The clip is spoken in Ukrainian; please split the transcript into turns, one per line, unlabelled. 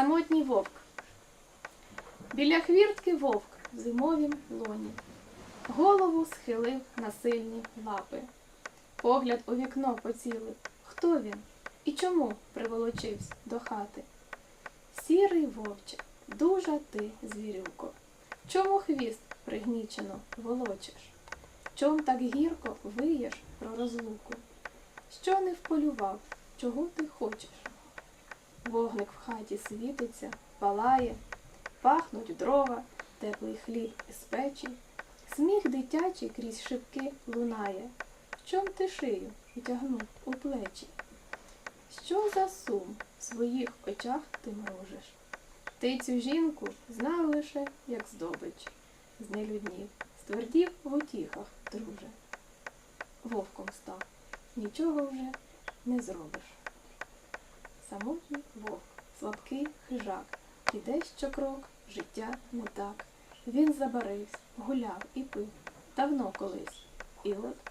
Самотній вовк. Біля хвіртки вовк в зимовім лоні. Голову схилив на сильні лапи. Погляд у вікно поцілив. Хто він? І чому приволочився до хати? Сірий вовче, дужа ти, звірюко. Чому хвіст пригнічено волочиш? Чом так гірко виєш про розлуку? Що не вполював, чого ти хочеш? Вогник в хаті світиться, палає, пахнуть дрова, теплий хліб із печі, сміх дитячий крізь шибки лунає. В чом ти шию втягнув у плечі? Що за сум в своїх очах ти мрожиш? Ти цю жінку знав лише, як здобич, знелюднів, ствердів в утіхах, друже. Вовком став, нічого вже не зробиш. Самотній вовк, слабкий хижак, іде щокрок, життя так. Він забарився, гуляв і пив, давно колись, і от.